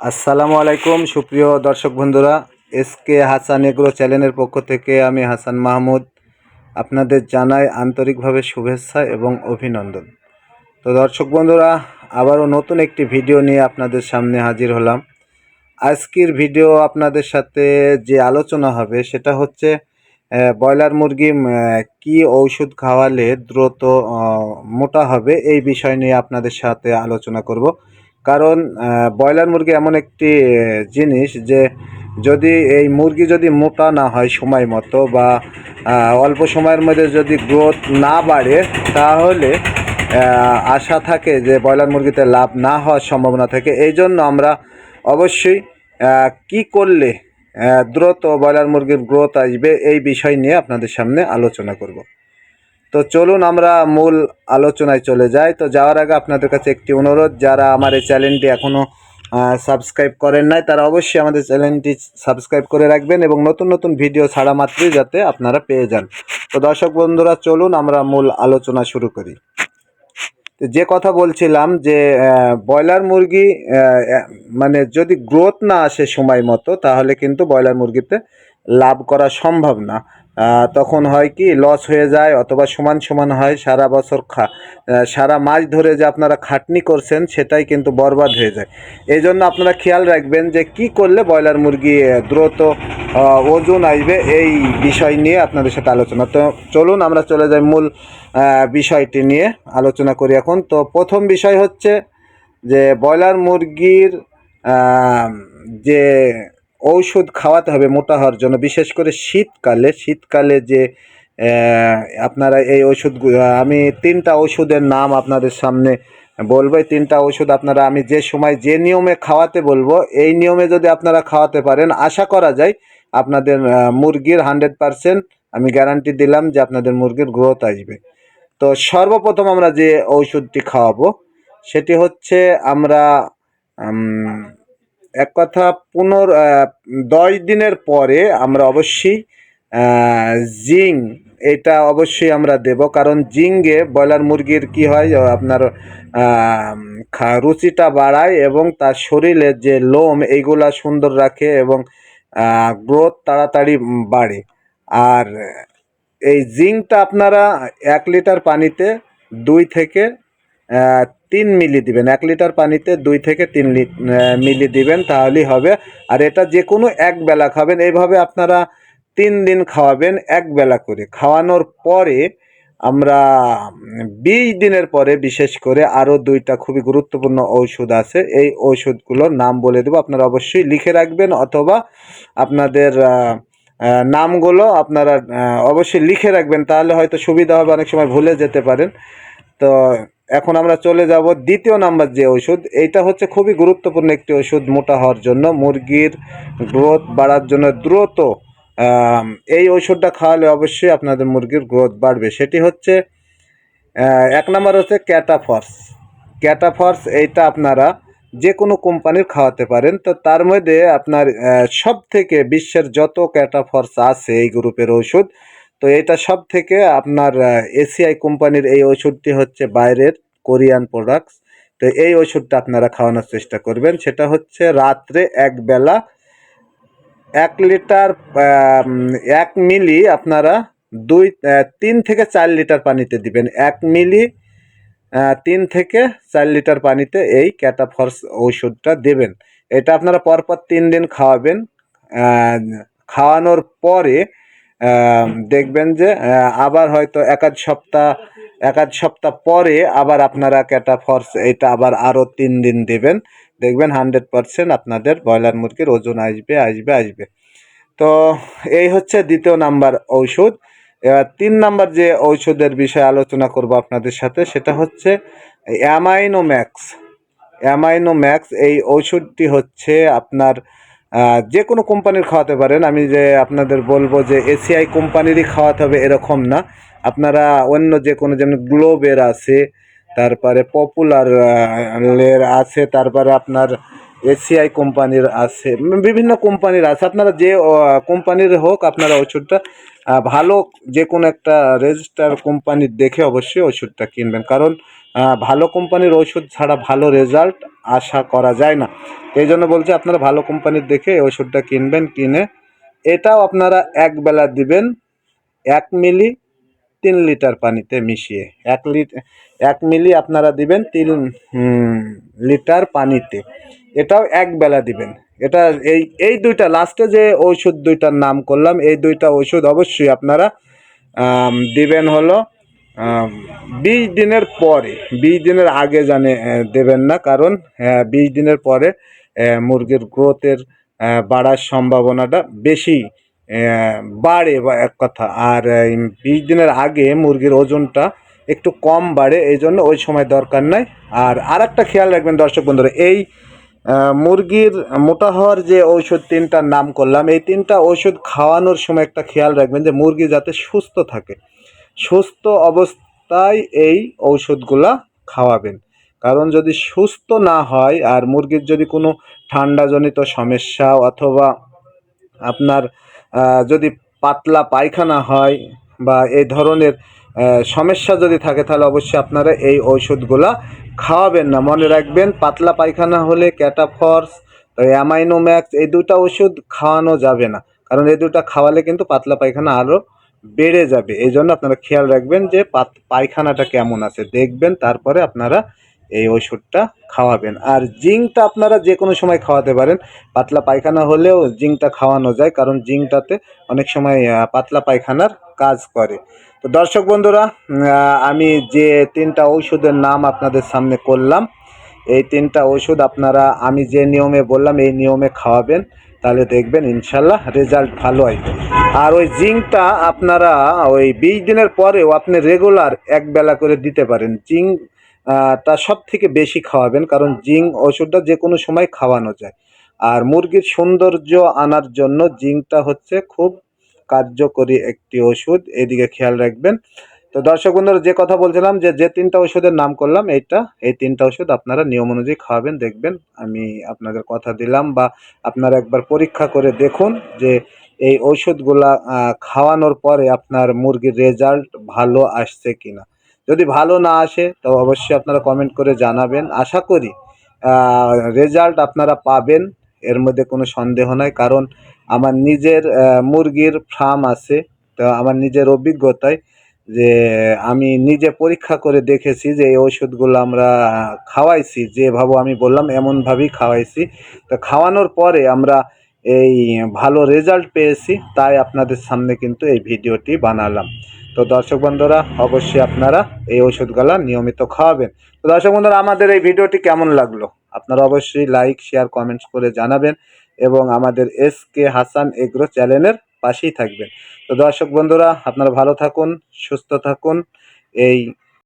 আসসালামু আলাইকুম, সুপ্রিয় দর্শক বন্ধুরা। এস কে হাসান এগ্রো চ্যানেলের পক্ষ থেকে আমি হাসান মাহমুদ আপনাদের জানাই আন্তরিকভাবে শুভেচ্ছা এবং অভিনন্দন। তো দর্শক বন্ধুরা, আবারও নতুন একটি ভিডিও নিয়ে আপনাদের সামনে হাজির হলাম। আজকের ভিডিও আপনাদের সাথে যে আলোচনা হবে, সেটা হচ্ছে ব্রয়লার মুরগি কি ঔষধ খাওয়ালে দ্রুত মোটা হবে, এই বিষয় নিয়ে আপনাদের সাথে আলোচনা করব। কারণ ব্রয়লার মুরগি এমন একটি জিনিস যে যদি এই মুরগি যদি মোটা না হয় সময় মতো বা অল্প সময়ের মধ্যে যদি গ্রোথ না বাড়ে, তাহলে আশা থাকে যে ব্রয়লার মুরগিতে লাভ না হওয়ার সম্ভাবনা থাকে। এই জন্য আমরা অবশ্যই কি করলে দ্রুত ব্রয়লার মুরগির গ্রোথ আসবে এই বিষয় নিয়ে আপনাদের সামনে আলোচনা করব। তো চলুন আমরা মূল আলোচনায় চলে যাই। তো যাওয়ার আগে আপনাদের কাছে একটি অনুরোধ, যারা আমার এই চ্যানেলটি এখনও সাবস্ক্রাইব করেন নাই, তারা অবশ্যই আমাদের চ্যানেলটি সাবস্ক্রাইব করে রাখবেন এবং নতুন নতুন ভিডিও ছাড়া মাত্রই যাতে আপনারা পেয়ে যান। তো দর্শক বন্ধুরা, চলুন আমরা মূল আলোচনা শুরু করি। যে কথা বলছিলাম যে ব্রয়লার মুরগি মানে যদি গ্রোথ না আসে সময় মতো, তাহলে কিন্তু ব্রয়লার মুরগিতে লাভ করা সম্ভব না। তখন হয় কি লস হয়ে যায় অথবা সমান সমান হয়, সারা বছর খা সারা মাস ধরে যে আপনারা খাটনি করছেন, সেটাই কিন্তু বরবাদ হয়ে যায়। এই জন্য আপনারা খেয়াল রাখবেন যে কি করলে ব্রয়লার মুরগি দ্রুত ওজন আসবে, এই বিষয় নিয়ে আপনাদের সাথে আলোচনা। তো চলুন, আমরা চলে যাই মূল বিষয়টি নিয়ে আলোচনা করি এখন। তো প্রথম বিষয় হচ্ছে যে ব্রয়লার মুরগির যে ঔষধ খাওয়াতে হবে মোটা হওয়ার জন্য, বিশেষ করে শীতকালে শীতকালে যে আপনারা এই ওষুধগুলো আমি তিনটা ওষুধের নাম আপনাদের সামনে বলব তিনটা ওষুধ আপনারা, আমি যে সময়, যে নিয়মে খাওয়াতে বলব, এই নিয়মে যদি আপনারা খাওয়াতে পারেন, আশা করা যায় আপনাদের মুরগির হান্ড্রেড পারসেন্ট আমি গ্যারান্টি দিলাম যে আপনাদের মুরগির গ্রোথ আসবে। তো সর্বপ্রথম আমরা যে ওষুধটি খাওয়াবো, সেটি হচ্ছে আমরা এক কথা, পুনর দশ দিনের পরে আমরা অবশ্যই জিং এটা অবশ্যই আমরা দেব। কারণ জিঙ্গে ব্রয়লার মুরগির কি হয় আপনার রুচিটা বাড়ায় এবং তার শরীরের যে লোম, এইগুলা সুন্দর রাখে এবং গ্রোথ তাড়াতাড়ি বাড়ে। আর এই জিঙ্কটা আপনারা এক লিটার পানিতে দুই থেকে তিন মিলি দিবেন। এক লিটার পানিতে দুই থেকে তিন মিলি দিবেন, তাহলেই হবে। আর এটা যে কোনো এক বেলা খাবেন। এইভাবে আপনারা তিন দিন খাওয়াবেন এক বেলা করে। খাওয়ানোর পরে আমরা, বিশ দিনের পরে বিশেষ করে আরও দুইটা খুবই গুরুত্বপূর্ণ ঔষধ আছে। এই ঔষধগুলোর নাম বলে দেবো। আপনারা অবশ্যই লিখে রাখবেন অথবা আপনাদের নামগুলো আপনারা অবশ্যই লিখে রাখবেন। তাহলে হয়তো সুবিধা হবে, অনেক সময় ভুলে যেতে পারেন। তো এখন আমরা চলে যাব দ্বিতীয় নাম্বার যে ওষুধ, এইটা হচ্ছে খুবই গুরুত্বপূর্ণ একটি ওষুধ মোটা হওয়ার জন্য, মুরগির গ্রোথ বাড়ার জন্য দ্রুত এই ওষুধটা খাওয়ালে অবশ্যই আপনাদের মুরগির গ্রোথ বাড়বে। সেটি হচ্ছে এক নম্বর হচ্ছে ক্যাটাফর্স। ক্যাটাফর্স এইটা আপনারা যে কোনো কোম্পানির খাওয়াতে পারেন। তো তার মধ্যে আপনার সব থেকে বিশ্বের যত ক্যাটাফর্স আছে এই গ্রুপের ওষুধ তো এটা সব থেকে আপনার এসিআই কোম্পানির এই ওষুধটি হচ্ছে বাইরের কোরিয়ান প্রোডাক্টস তো এই ওষুধটা আপনারা খাওয়ানোর চেষ্টা করবেন। সেটা হচ্ছে রাত্রে এক বেলা এক লিটার এক মিলি আপনারা দুই তিন থেকে চার লিটার পানিতে দিবেন। এক মিলি তিন থেকে চার লিটার পানিতে এই ক্যাটাফর্স ওষুধটা দেবেন। এটা আপনারা পরপর তিন দিন খাওয়াবেন। খাওয়ানোর পরে দেখবেন যে আবার হয়তো এক আধ সপ্তাহ এক আধ সপ্তাহ পরে আবার আপনারা ক্যাটা ফর্স এটা আবার আরও তিন দিন দেবেন। দেখবেন হান্ড্রেড পারসেন্ট আপনাদের ব্রয়লার মুরগির ওজন আসবে আসবে আসবে। তো এই হচ্ছে দ্বিতীয় নাম্বার ঔষধ। এবার তিন নাম্বার যে ঔষধের বিষয়ে আলোচনা করব আপনাদের সাথে সেটা হচ্ছে অ্যামাইনো ম্যাক্স। অ্যামাইনো ম্যাক্স এই ঔষধটি হচ্ছে আপনার যে কোনো কোম্পানির খাওয়াতে পারেন। আমি যে আপনাদের বলব যে এসিআই কোম্পানিরই খাওয়াতে হবে এরকম না। আপনারা অন্য যে কোনো যেমন গ্লোবের আছে, তারপরে পপুলার এর আছে, তারপরে আপনার এসিআই কোম্পানির আছে, বিভিন্ন কোম্পানির আছে। আপনারা যে কোম্পানির হোক, আপনারা ওষুধটা ভালো যে কোনো একটা রেজিস্টার কোম্পানির দেখে অবশ্যই ওষুধটা কিনবেন। কারণ ভালো কোম্পানির ওষুধ ছাড়া ভালো রেজাল্ট আশা করা যায় না। এই জন্য বলছি আপনারা ভালো কোম্পানির দেখে এই ওষুধটা কিনবেন, কিনে এটাও আপনারা এক বেলা দিবেন, এক মিলি তিন লিটার পানিতে মিশিয়ে। এক লিট এক মিলি আপনারা দিবেন তিন লিটার পানিতে। এটাও এক বেলা দিবেন। এটা এই এই দুইটা লাস্টে যে ওষুধ দুইটার নাম করলাম, এই দুইটা ওষুধ অবশ্যই আপনারা দিবেন হলো বিশ দিনের পরে, বিশ দিনের আগে জানে দেবেন না। কারণ বিশ দিনের পরে মুরগির গ্রোথের বাড়ার সম্ভাবনাটা বেশি বাড়ে বা এক কথা। আর বিশ দিনের আগে মুরগির ওজনটা একটু কম বাড়ে, এই জন্য ওই সময় দরকার নাই। আর আর একটা খেয়াল রাখবেন দর্শক বন্ধুরা, এই মুরগির মোটা হওয়ার যে ঔষধ তিনটার নাম করলাম, এই তিনটা ওষুধ খাওয়ানোর সময় একটা খেয়াল রাখবেন যে মুরগি যাতে সুস্থ থাকে। সুস্থ অবস্থায় এই ঔষধগুলা খাওয়াবেন। কারণ যদি সুস্থ না হয় আর মুরগির যদি কোনো ঠান্ডাজনিত সমস্যা অথবা আপনার যদি পাতলা পায়খানা হয় বা এই ধরনের সমস্যা যদি থাকে তাহলে অবশ্যই আপনারা এই ঔষধগুলা খাওয়াবেন না। মনে রাখবেন, পাতলা পায়খানা হলে ক্যাটাফর্স অ্যামাইনোম্যাক্স এই দুটো ওষুধ খাওয়ানো যাবে না। কারণ এই দুটো খাওয়ালে কিন্তু পাতলা পায়খানা আরও বেড়ে যাবে। এই জন্য আপনারা খেয়াল রাখবেন যে পায়খানাটা কেমন আছে। দেখবেন তারপরে আপনারা এই ওষুধটা খাওয়াবেন। আর জিঙ্কটা আপনারা যে কোনো সময় খাওয়াতে পারেন। পাতলা পায়খানা হলেও জিঙ্কটা খাওয়ানো যায়, কারণ জিঙ্কটাতে অনেক সময় পাতলা পায়খানার কাজ করে। তো দর্শক বন্ধুরা আমি যে তিনটা ঔষধের নাম আপনাদের সামনে করলাম, এই তিনটা ওষুধ আপনারা, আমি যে নিয়মে বললাম, এই নিয়মে খাওয়াবেন। তাহলে দেখবেন ইনশাল্লাহ রেজাল্ট ভালো আসবে। আর ওই জিঙ্কটা আপনারা ওই বিশ দিনের পরেও আপনি রেগুলার এক বেলা করে দিতে পারেন। জিঙ্ক তা সব থেকে বেশি খাওয়াবেন কারণ জিঙ্ক ওষুধটা যে কোনো সময় খাওয়ানো যায়। আর মুরগির সৌন্দর্য আনার জন্য জিঙ্কটা হচ্ছে খুব কার্যকরী একটি ওষুধ, এদিকে খেয়াল রাখবেন। তো দর্শক বন্ধুরা, যে কথা বলছিলাম যে যে তিনটা ওষুধের নাম করলাম এইটা এই তিনটা ওষুধ আপনারা নিয়ম অনুযায়ী খাওয়াবেন, দেখবেন। আমি আপনাদের কথা দিলাম বা আপনারা একবার পরীক্ষা করে দেখুন যে এই ওষুধগুলা খাওয়ানোর পরে আপনার মুরগির রেজাল্ট ভালো আসছে কিনা। যদি ভালো না আসে, তো অবশ্যই আপনারা কমেন্ট করে জানাবেন। আশা করি রেজাল্ট আপনারা পাবেন, এর মধ্যে কোনো সন্দেহ নাই। কারণ আমার নিজের মুরগির ফার্ম আছে, তো আমার নিজের অভিজ্ঞতায় যে আমি নিজে পরীক্ষা করে দেখেছি যে এই ওষুধগুলো আমরা খাওয়াইছি, যেভাবে আমি বললাম, এমনভাবেই খাওয়াইছি। তো খাওয়ানোর পরে আমরা এই ভালো রেজাল্ট পেয়েছি, তাই আপনাদের সামনে কিন্তু এই ভিডিওটি বানালাম। তো দর্শক বন্ধুরা, অবশ্যই আপনারা এই ওষুধগুলা নিয়মিত খাওয়াবেন। তো দর্শক বন্ধুরা, আমাদের এই ভিডিওটি কেমন লাগল? আপনারা অবশ্যই লাইক শেয়ার কমেন্টস করে জানাবেন এবং আমাদের এস কে হাসান এগ্রো চ্যানেলের পাশেই থাকবেন। তো দর্শক বন্ধুরা, আপনারা ভালো থাকুন, সুস্থ থাকুন। এই